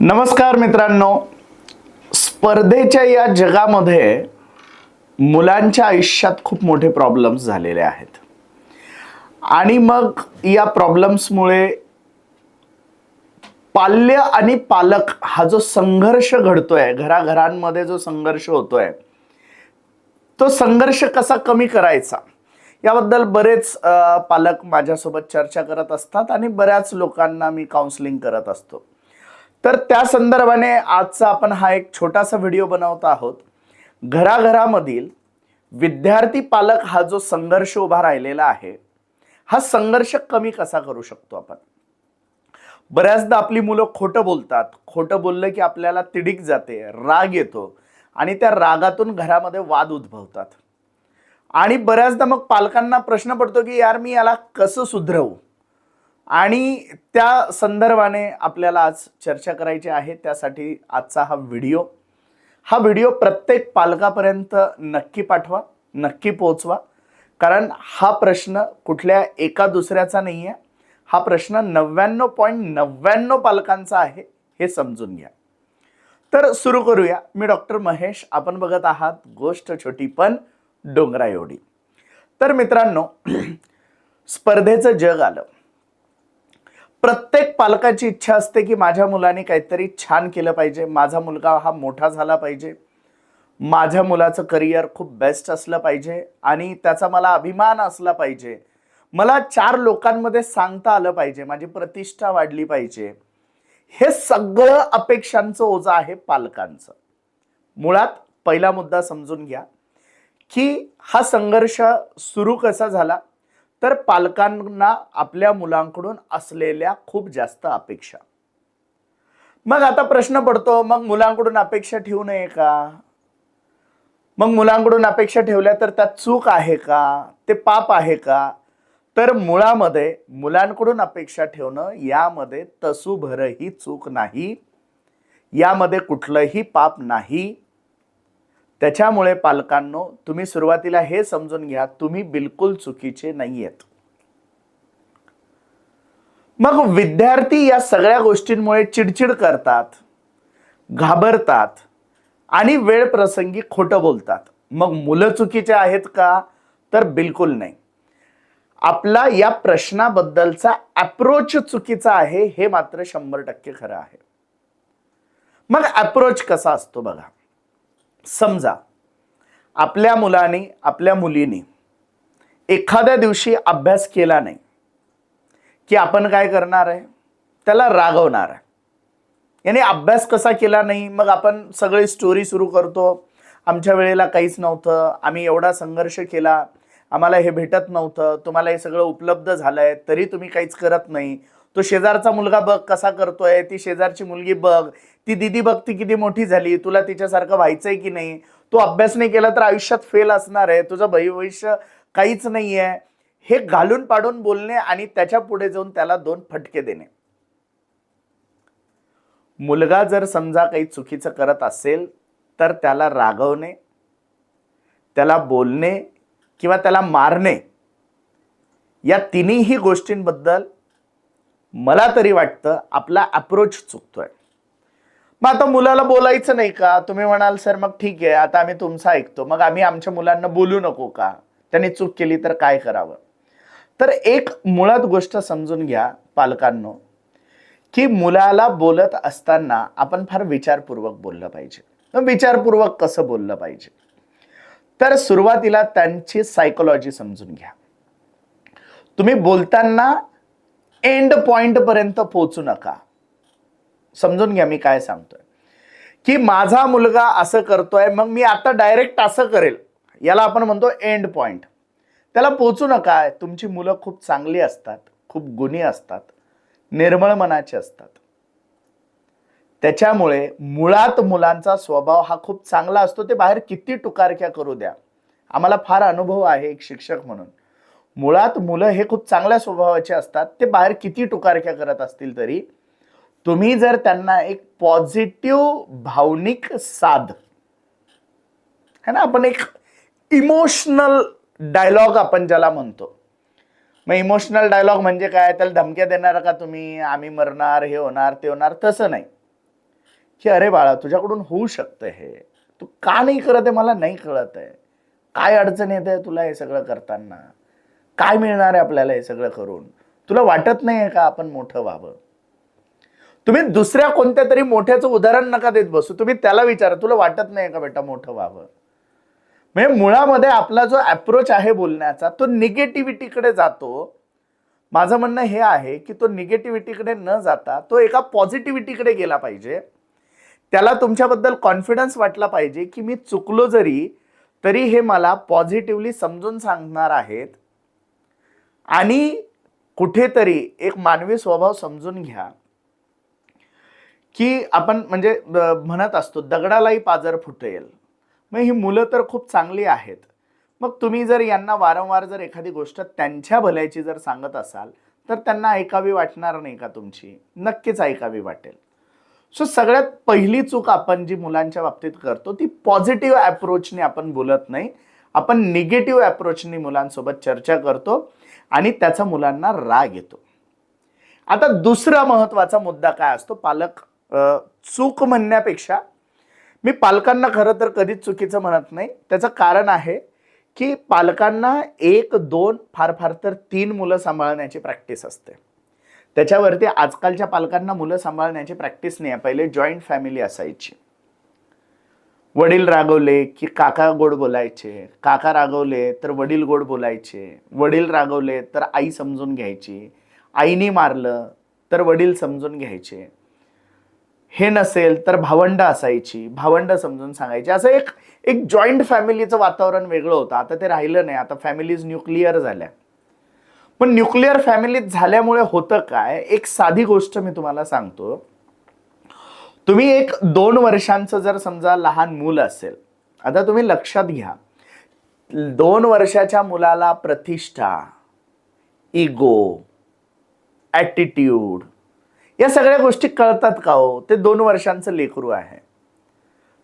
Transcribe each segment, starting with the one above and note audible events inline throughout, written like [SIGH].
नमस्कार मित्रांनो. स्पर्धेच्या या जगामध्ये मुलांच्या आयुष्यात खूप मोठे प्रॉब्लेम्स झालेले आहेत. आणि मग या प्रॉब्लेम्समुळे पाल्य आणि पालक हा जो संघर्ष घडतोय घराघरांमध्ये जो संघर्ष होतोय तो संघर्ष कसा कमी करायचा? याबद्दल बरेच पालक माझ्यासोबत चर्चा करत असतात आणि बऱ्याच लोकांना मी काउन्सिलिंग करत असतो. तर त्या संदर्भाने आजचा आपण हा एक छोटासा व्हिडिओ बनवत आहोत. घराघरामधील विद्यार्थी पालक हा जो संघर्ष उभा राहिलेला आहे हा संघर्ष कमी कसा करू शकतो आपण? बऱ्याचदा आपली मुलं खोटं बोलतात. खोटं बोललं की आपल्याला तिडीक जाते राग येतो आणि त्या रागातून घरामध्ये वाद उद्भवतात. आणि बऱ्याचदा मग पालकांना प्रश्न पडतो की यार मी याला कसं सुधरवू? आणि त्या संदर्भाने आपल्याला आज चर्चा करायची आहे. त्यासाठी आजचा हा व्हिडिओ. हा व्हिडिओ प्रत्येक पालकापर्यंत नक्की पाठवा नक्की पोचवा. कारण हा प्रश्न कुठल्या एका दुसऱ्याचा नाही आहे हा प्रश्न नव्याण्णव पॉईंट नव्याण्णव पालकांचा आहे हे समजून घ्या. तर सुरू करूया. मी डॉक्टर महेश. आपण बघत आहात गोष्ट छोटी पण डोंगरा एवढी तर मित्रांनो [CLEARS THROAT] स्पर्धेचं जग आलं. प्रत्येक पालकाची इच्छा असते की माझ्या मुलाने काहीतरी छान केलं पाहिजे. माझा मुलगा हा मोठा झाला पाहिजे. माझ्या मुलाचं करिअर खूप बेस्ट असलं पाहिजे आणि त्याचा मला अभिमान असला पाहिजे. मला चार लोकांमध्ये सांगता आलं पाहिजे. माझी प्रतिष्ठा वाढली पाहिजे. हे सगळं अपेक्षांचं ओझं आहे पालकांचं. मुळात पहिला मुद्दा समजून घ्या की हा संघर्ष सुरू कसा झाला? तर पालकांना आपल्या मुलांकडून असलेल्या खूप जास्त अपेक्षा. मग आता प्रश्न पडतो मग मुलांकडून अपेक्षा ठेवू नये का? मग मुलांकडून अपेक्षा ठेवल्या तर त्यात चूक आहे का? ते पाप आहे का? तर मुळामध्ये मुलांकडून अपेक्षा ठेवणं यामध्ये तसूभरही चूक नाही यामध्ये कुठलंही पाप नाही त्याच्यामुळे पालकांनो तुम्ही सुरुवातीला हे समजून घ्या तुम्ही बिलकुल चुकीचे नाही आहेत मग विद्यार्थी या सगळ्या गोष्टींमुळे चिडचिड करतात घाबरतात आणि वेळ प्रसंगी खोटं बोलतात. मग मुलं चुकीचे आहेत का? तर बिलकुल नाही. आपला या प्रश्नाबद्दलचा अप्रोच चुकीचा आहे हे मात्र शंभर टक्के खरं आहे. मग अप्रोच कसा असतो बघा. समजा आपल्या मुलाने आपल्या मुलीने एखाद्या दिवशी अभ्यास केला नाही की आपण काय करणार आहे? त्याला रागवणार आहे. याने अभ्यास कसा केला नाही? मग आपण सगळी स्टोरी सुरू करतो. आमच्या वेळेला काहीच नव्हतं. आम्ही एवढा संघर्ष केला. आम्हाला हे भेटत नव्हतं. तुम्हाला हे सगळं उपलब्ध झालंय. तरी तुम्ही काहीच करत नाही. तो शेजारचा मुलगा बघ कसा करतोय ती शेजारची मुलगी बघ ती दिदी बघ ती किती मोठी झाली तुला तिच्यासारखं व्हायचंय की नाही? तू अभ्यास नाही केला तर आयुष्यात फेल असणार आहे तुझं भविष्य काहीच नाही आहे हे घालून पाडून बोलणे आणि त्याच्या पुढे जाऊन त्याला दोन फटके देणे. मुलगा जर समजा काही चुकीचं करत असेल तर त्याला रागवणे त्याला बोलणे किंवा त्याला मारणे या तिन्हीही गोष्टींबद्दल मला तरी वाटतं आपला अप्रोच चुकतोय. मग आता मुलाला बोलायचं नाही का? तुम्ही म्हणाल सर मग ठीक आहे आता आम्ही तुमचं ऐकतो. मग आम्ही आमच्या मुलांना बोलू नको का? त्यांनी चूक केली तर काय करावं? तर एक मुळात गोष्ट समजून घ्या पालकांनो की मुलाला बोलत असताना आपण फार विचारपूर्वक बोललं पाहिजे. विचारपूर्वक कसं बोललं पाहिजे? तर सुरुवातीला त्यांची सायकोलॉजी समजून घ्या. तुम्ही बोलताना एंड पॉइंट पर्यंत पोहोचू नका. समजून घ्या मी काय सांगतोय. की माझा मुलगा असं करतोय मग मी आता डायरेक्ट असं करेल. याला आपण म्हणतो एंड पॉइंट त्याला पोचू नका. तुमची मुलं खूप चांगली असतात खूप गुणी असतात निर्मळ मनाचे असतात. त्याच्यामुळे मुळात मुलांचा स्वभाव हा खूप चांगला असतो. ते बाहेर किती टुकारक्या करू द्या. आम्हाला फार अनुभव आहे एक शिक्षक म्हणून. मुळात मुलं हे खूप चांगल्या स्वभावाचे असतात. ते बाहेर किती टुकारक्या करत असतील तरी तुम्ही जर त्यांना एक पॉझिटिव्ह भावनिक साध है ना? आपण एक इमोशनल डायलॉग आपण ज्याला म्हणतो. मग इमोशनल डायलॉग म्हणजे काय? त्याला धमक्या देणार का तुम्ही? आम्ही मरणार हे होणार ते होणार तसं नाही. की अरे बाळा तुझ्याकडून होऊ शकतं हे. तू का नाही करत आहे? मला नाही कळत आहे. काय अडचण येत आहे तुला हे सगळं करताना? काय मिळणार आहे आपल्याला हे सगळं करून? तुला वाटत नाही आहे का आपण मोठं व्हावं? तुम्ही दुसऱ्या कोणत्या तरी मोठ्याचं उदाहरण नका देत बसू. तुम्ही त्याला विचारा तुला वाटत नाही का बेटा मोठं व्हावं? म्हणजे मुळामध्ये आपला जो अप्रोच आहे बोलण्याचा तो निगेटिव्हिटीकडे जातो. माझं म्हणणं हे आहे की तो निगेटिव्हिटीकडे न जाता तो एका पॉझिटिव्हिटीकडे गेला पाहिजे. त्याला तुमच्याबद्दल कॉन्फिडन्स वाटला पाहिजे की मी चुकलो जरी तरी हे मला पॉझिटिव्हली समजून सांगणार आहेत. आणि कुठेतरी एक मानवी स्वभाव समजून घ्या. की आपण म्हणजे म्हणत असतो दगडालाही पाजर फुटेल. मग ही मुलं तर खूप चांगली आहेत. मग तुम्ही जर यांना वारंवार जर एखादी गोष्ट त्यांच्या भल्याची जर सांगत असाल तर त्यांना ऐकावी वाटणार नाही का तुमची? नक्कीच ऐकावी वाटेल. सो सगळ्यात पहिली चूक आपण जी मुलांच्या बाबतीत करतो ती पॉझिटिव्ह अप्रोचने आपण बोलत नाही. आपण निगेटिव्ह अप्रोचने मुलांसोबत चर्चा करतो. आणि त्याचा मुलांना राग येतो. आता दुसरा महत्त्वाचा मुद्दा काय असतो? पालक चूक म्हणण्यापेक्षा मी पालकांना खरं तर कधीच चुकीचं म्हणत नाही. त्याचं कारण आहे की पालकांना एक दोन फार फार तर तीन मुलं सांभाळण्याची प्रॅक्टिस असते. त्याच्यावरती आजकालच्या पालकांना मुलं सांभाळण्याची प्रॅक्टिस नाही आहे. पहिले जॉईंट फॅमिली असायची. वडील रागवले की काका गोड बोलायचे. काका रागवले तर वडील गोड बोलायचे. वडील रागवले तर आई समजून घ्यायची. आईने मारलं तर वडील समजून घ्यायचे. हे नसेल तर भावंड असायची. भावंड समजून सांगायची. असं एक एक जॉईंट फॅमिलीचं वातावरण वेगळं होतं. आता ते राहिलं नाही. आता फॅमिलीज न्यूक्लिअर झाल्या. पण न्यूक्लिअर फॅमिलीत झाल्यामुळे होतं काय? एक साधी गोष्ट मी तुम्हाला सांगतो. तुम्ही एक दोन वर्षांचं जर समजा लहान मूल असेल आता तुम्ही लक्षात घ्या दोन वर्षाच्या मुलाला प्रतिष्ठा इगो ॲटिट्यूड या सगळ्या गोष्टी कळतात का हो? ते दोन वर्षांचं लेकरू आहे.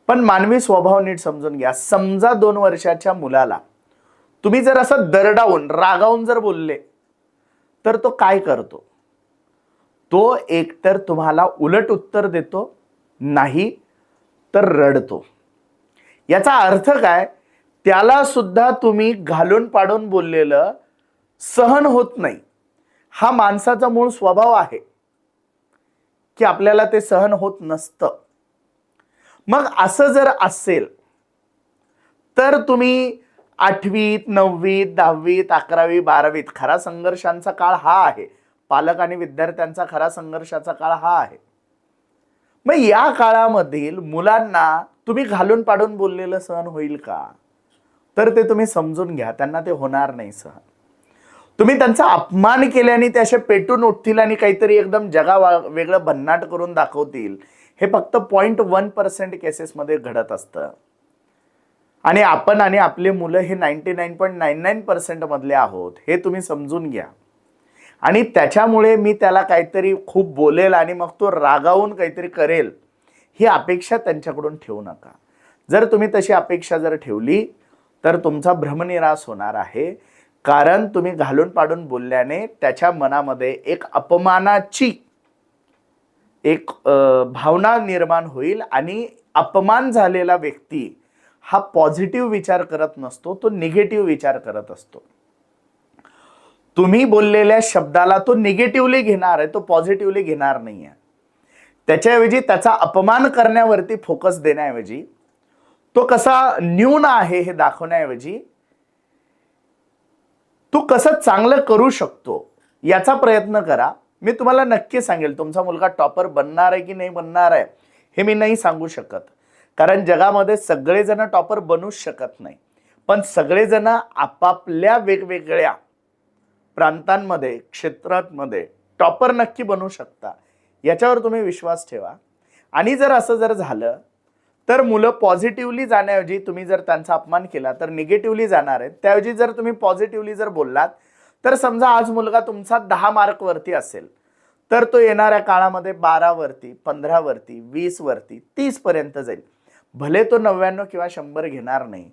पण मानवी स्वभाव नीट समजून घ्या समजा दोन वर्षाच्या मुलाला तुम्ही जर असं दरडावून रागावून जर बोलले तर तो काय करतो? तो एकतर तुम्हाला उलट उत्तर देतो नाही तर रडतो. याचा अर्थ काय? त्याला सुद्धा तुम्ही घालून पाडून बोललेलं सहन होत नाही. हा माणसाचा मूळ स्वभाव आहे की आपल्याला ते सहन होत नसतं. मग असं जर असेल तर तुम्ही आठवीत नववीत दहावीत अकरावी बारावीत खरा संघर्षांचा काळ हा आहे. पालक आणि विद्यार्थ्यांचा खरा संघर्षाचा काळ हा आहे. मग या काळामधील मुलांना तुम्ही घालून पाडून बोललेलं सहन होईल का? तर ते तुम्ही समजून घ्या त्यांना ते होणार नाही सहन तुम्ही त्यांचा अपमान केल्याने ते असे पेटून उठतील आणि काहीतरी एकदम जगा वा- वेगळं भन्नाट करून दाखवतील. हे फक्त पॉईंट वन पर्सेंट केसेसमध्ये घडत असतं. आणि आपण आणि आपले मुलं हे ninety nine point nine nine percent मधले आहोत हे तुम्ही समजून घ्या. आणि त्याच्यामुळे मी त्याला काहीतरी खूप बोलेल आणि मग तो रागावून काहीतरी करेल ही अपेक्षा त्यांच्याकडून ठेवू नका. जर तुम्ही तशी अपेक्षा जर ठेवली तर तुमचा भ्रमनिरास होणार आहे. कारण तुम्ही घालून पाडून बोलल्याने त्याच्या मनामध्ये एक अपमानाची एक भावना निर्माण होईल आणि अपमान झालेला व्यक्ती हा पॉझिटिव्ह विचार करत नसतो तो निगेटिव्ह विचार करत असतो. तुम्ही बोललेल्या शब्दाला तो निगेटिव्हली घेणार आहे तो पॉझिटिव्हली घेणार नाही आहे त्याच्याऐवजी त्याचा अपमान करण्यावरती फोकस देण्याऐवजी तो कसा न्यून आहे हे दाखवण्याऐवजी तू कसं चांगलं करू शकतो याचा प्रयत्न करा. मी तुम्हाला नक्की सांगेल तुमचा मुलगा टॉपर बनणार आहे की नाही बनणार आहे हे मी नाही सांगू शकत. कारण जगामध्ये सगळेजण टॉपर बनूच शकत नाही. पण सगळेजण आपापल्या वेगवेगळ्या प्रांतांमध्ये क्षेत्रांमध्ये टॉपर नक्की बनू शकता. याच्यावर तुम्ही विश्वास ठेवा. आणि जर असं जर झालं तर मुलं पॉझिटिव्हली जाण्याऐवजी तुम्ही जर त्यांचा अपमान केला तर निगेटिव्हली जाणार आहेत. त्याऐवजी जर तुम्ही पॉझिटिव्हली जर बोललात तर समजा आज मुलगा तुमचा दहा मार्कवरती असेल तर तो येणाऱ्या काळामध्ये बारावरती पंधरावरती वीसवरती तीसपर्यंत जाईल. भले तो नव्याण्णव किंवा शंभर घेणार नाही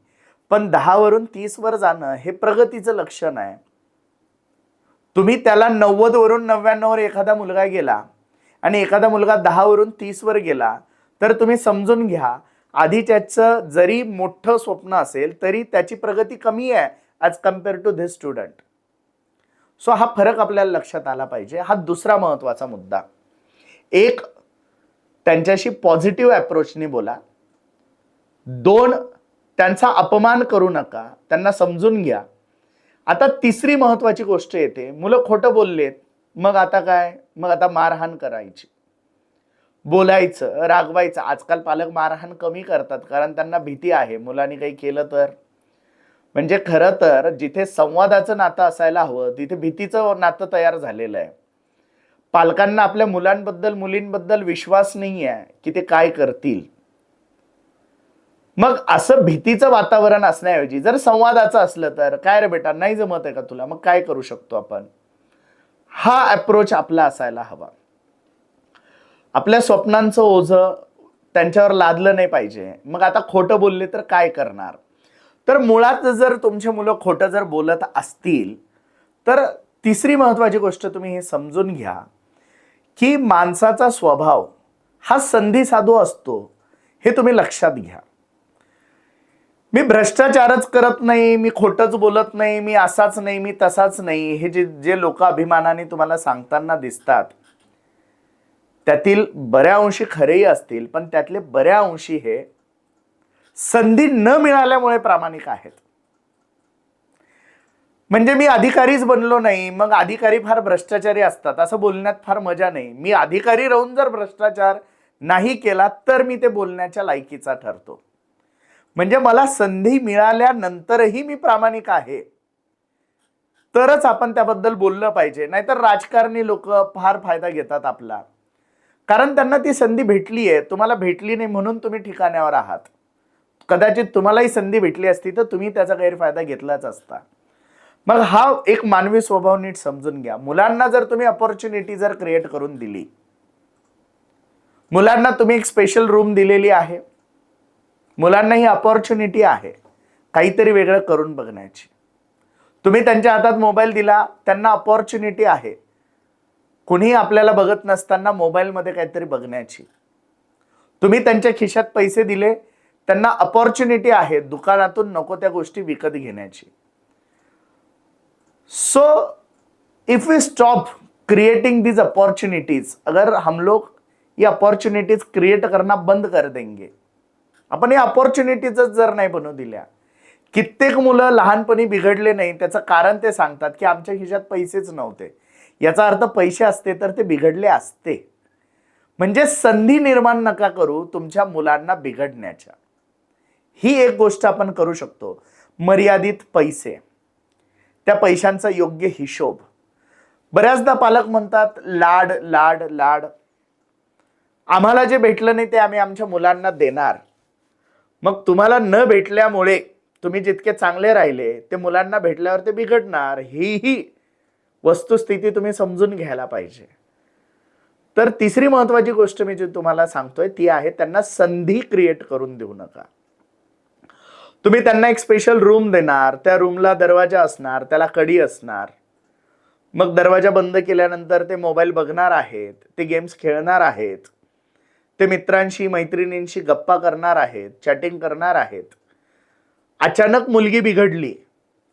पण दहावरून तीसवर जाणं हे प्रगतीचं लक्षण आहे. तुम्ही त्याला नव्वद वरून नव्याण्णववर एखादा मुलगा गेला आणि एखादा मुलगा दहावरून तीसवर गेला तर तुम्ही समजून घ्या आधी त्याचं जरी मोठं स्वप्न असेल तरी त्याची प्रगती कमी आहे as compare to this student so हा फरक आपल्याला लक्षात आला पाहिजे. हा दुसरा महत्त्वाचा मुद्दा. एक त्यांच्याशी पॉझिटिव्ह अप्रोचने बोला. दोन त्यांचा अपमान करू नका. त्यांना समजून घ्या. आता तिसरी महत्वाची गोष्ट येते. मुलं खोटं बोललेत मग आता काय? मग आता मारहाण करायची. बोलायचं रागवायचं. आजकाल पालक मारहाण कमी करतात कारण त्यांना भीती आहे. मुलांनी काही केलं तर. म्हणजे खरं तर जिथे संवादाचं नातं असायला हवं तिथे भीतीचं नातं तयार झालेलं आहे. पालकांना आपल्या मुलांबद्दल मुलींबद्दल विश्वास नाही आहे की ते काय करतील. मग असं भीतीचं वातावरण असण्याऐवजी जर संवादाचं असलं तर काय रे बेटा नाही जमत आहे का तुला? मग काय करू शकतो आपण? हा अप्रोच आपला असायला हवा. आपल्या स्वप्नांचं ओझं त्यांच्यावर लादलं नाही पाहिजे. मग आता खोटं बोलले तर काय करणार? तर मुळात जर तुमचे मुलं खोटं जर बोलत असतील तर तिसरी महत्वाची गोष्ट तुम्ही हे समजून घ्या की माणसाचा स्वभाव हा संधी साधू असतो हे तुम्ही लक्षात घ्या. मी भ्रष्टाचारच करत नाही मी खोटंच बोलत नाही मी असाच नाही मी तसाच नाही. हे जे जे लोक अभिमानाने तुम्हाला सांगताना दिसतात त्यातील बऱ्या अंशी खरेही असतील पण त्यातले बऱ्या अंशी हे संधी न मिळाल्यामुळे प्रामाणिक आहेत. म्हणजे मी अधिकारीच बनलो नाही मग अधिकारी फार भ्रष्टाचारी असतात असं बोलण्यात फार मजा नाही. मी अधिकारी राहून जर भ्रष्टाचार नाही केला तर मी ते बोलण्याच्या लायकीचा ठरतो. म्हणजे मला संधी मिळाल्यानंतरही मी प्रामाणिक आहे. तरच आपण त्याबद्दल बोललं पाहिजे. नाहीतर राजकारणी लोक फार फायदा घेतात आपला. कारण त्यांना ती संधी भेटली आहे तुम्हाला भेटली नाही म्हणून तुम्ही ठिकाण्यावर आहात. कदाचित तुम्हालाही संधी भेटली असती तर तुम्ही त्याचा गैरफायदा घेतलाच असता. मग हा एक मानवी स्वभाव नीट समजून घ्या. मुलांना जर तुम्ही अपॉर्च्युनिटी जर क्रिएट करून दिली. मुलांना तुम्ही एक स्पेशल रूम दिलेली आहे. मुलांना ही अपॉर्च्युनिटी आहे. काहीतरी वेगळं करून बघण्याची. तुम्ही त्यांच्या हातात मोबाईल दिला त्यांना अपॉर्च्युनिटी आहे. कुणीही आपल्याला बघत नसताना मोबाईलमध्ये काहीतरी बघण्याची. तुम्ही त्यांच्या खिशात पैसे दिले त्यांना अपॉर्च्युनिटी आहे दुकानातून नको त्या गोष्टी विकत घेण्याची. So if you stop creating these opportunities अगर हम लोग ये अपॉर्चुनिटीज क्रिएट करना बंद कर देंगे आपण या अपॉर्च्युनिटीजच जर नाही बनवू दिल्या कित्येक मुलं लहानपणी बिघडले नाही त्याचं कारण ते सांगतात की आमच्या खिशात पैसेच नव्हते. याचा अर्थ पैसे असते तर ते बिघडले असते. म्हणजे संधी निर्माण नका करू तुमच्या मुलांना बिघडण्याच्या. ही एक गोष्ट आपण करू शकतो. मर्यादित पैसे. त्या पैशांचा योग्य हिशोब. बऱ्याचदा पालक म्हणतात लाड लाड लाड. आम्हाला जे भेटलं नाही ते आम्ही आमच्या मुलांना देणार. मग तुम्हाला न भेटल्यामुळे तुम्ही जितके चांगले राहिले ते मुलांना भेटल्यावर ते बिघडणार. ही वस्तुस्थिती तुम्ही समजून घ्यायला पाहिजे. तर तिसरी महत्वाची गोष्ट मी जी तुम्हाला सांगतोय ती आहे त्यांना संधी क्रिएट करून देऊ नका. तुम्ही त्यांना एक स्पेशल रूम देणार त्या रूमला दरवाजा असणार त्याला कडी असणार. मग दरवाजा बंद केल्यानंतर ते मोबाईल बघणार आहेत ते गेम्स खेळणार आहेत. ते मित्रांशी मैत्रिणींशी गप्पा करणार आहेत चॅटिंग करणार आहेत. अचानक मुलगी बिघडली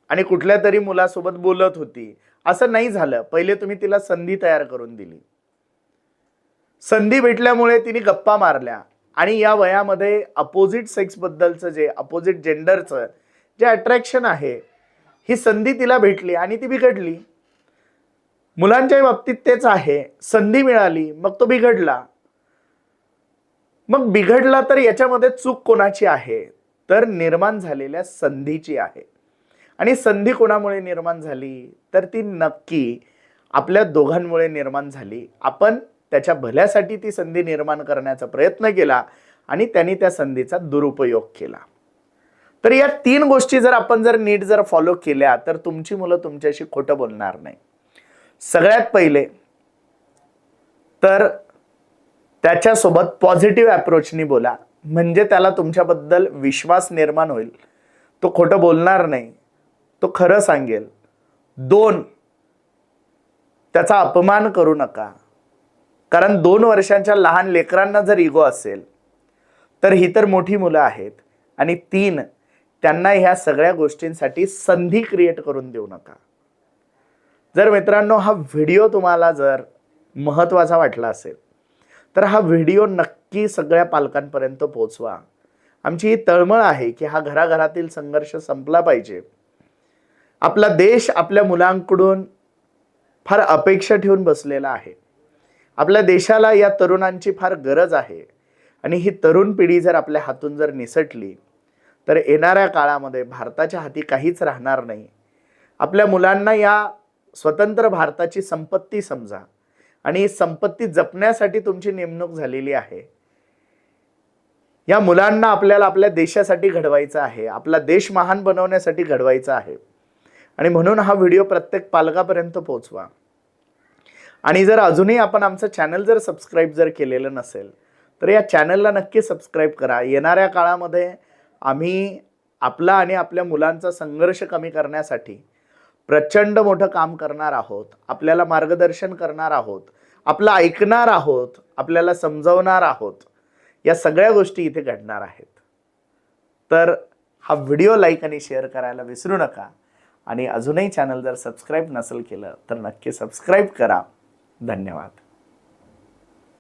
आणि कुठल्या तरी मुलासोबत बोलत होती. असं नाही झालं. पहिले तुम्ही तिला संधी तयार करून दिली. संधी भेटल्यामुळे तिने गप्पा मारल्या आणि या वयामध्ये अपोजिट सेक्सबद्दलचं जे अपोजिट जेंडरचं जे अट्रॅक्शन आहे ही संधी तिला भेटली आणि ती बिघडली. मुलांच्या बाबतीत तेच आहे. संधी मिळाली मग तो बिघडला. मग बिघडला तर याच्यामध्ये चूक कोणाची आहे? तर निर्माण झालेल्या संधीची आहे. आणि संधी कोणामुळे निर्माण झाली? तर ती नक्की आपल्या दोघांमुळे निर्माण झाली. आपण त्याच्या भल्यासाठी ती संधी निर्माण करण्याचा प्रयत्न केला आणि त्यांनी त्या संधीचा दुरुपयोग केला. तर या तीन गोष्टी जर आपण जर नीट जर फॉलो केल्या तर तुमची मुलं तुमच्याशी खोटं बोलणार नाही. सगळ्यात पहिले तर त्याच्यासोबत पॉझिटिव्ह अप्रोचनी बोला. म्हणजे त्याला तुमच्याबद्दल विश्वास निर्माण होईल. तो खोटं बोलणार नाही. तो खरं सांगेल. दोन त्याचा अपमान करू नका. कारण दोन वर्षांच्या लहान लेकरांना जर इगो असेल तर ही तर मोठी मुलं आहेत. आणि तीन त्यांना ह्या सगळ्या गोष्टींसाठी संधी क्रिएट करून देऊ नका. जर मित्रांनो हा व्हिडिओ तुम्हाला जर महत्त्वाचा वाटला असेल तर हा व्हिडिओ नक्की सगळ्या पालकांपर्यंत पोहोचवा. आमची ही तळमळ आहे की हा घराघरातील संघर्ष संपला पाहिजे. आपला देश आपल्या मुलांकडून फार अपेक्षा ठेवून बसलेला आहे. आपल्या देशाला या तरुणांची फार गरज आहे. आणि ही तरुण पिढी जर आपल्या हातून जर निसटली तर येणाऱ्या काळामध्ये भारताच्या हाती काहीच राहणार नाही. आपल्या मुलांना या स्वतंत्र भारताची संपत्ती समजा. आणि संपत्ती जपण्यासाठी तुमची नेमणूक झालेली आहे. या मुलांना आपल्याला आपल्या देशासाठी घडवायचं आहे आपला देश महान बनवण्यासाठी घडवायचा आहे. आणि म्हणून हा व्हिडिओ प्रत्येक पालकापर्यंत पोहोचवा. आणि जर अजूनही आपण आमचं चॅनल जर सबस्क्राईब जर केलेलं नसेल तर या चॅनलला नक्की सबस्क्राईब करा. येणाऱ्या काळामध्ये आम्ही आपला आणि आपल्या मुलांचा संघर्ष कमी करण्यासाठी प्रचंड मोठं काम करणार आहोत आपल्याला मार्गदर्शन करणार आहोत आपलं ऐकणार आहोत आपल्याला समजवणार आहोत या सगळ्या गोष्टी इथे घडणार आहेत. तर हा व्हिडिओ लाईक आणि शेअर करायला विसरू नका आणि अजूनही चॅनल जर सबस्क्राईब नसेल केलं तर नक्की सबस्क्राईब करा. धन्यवाद.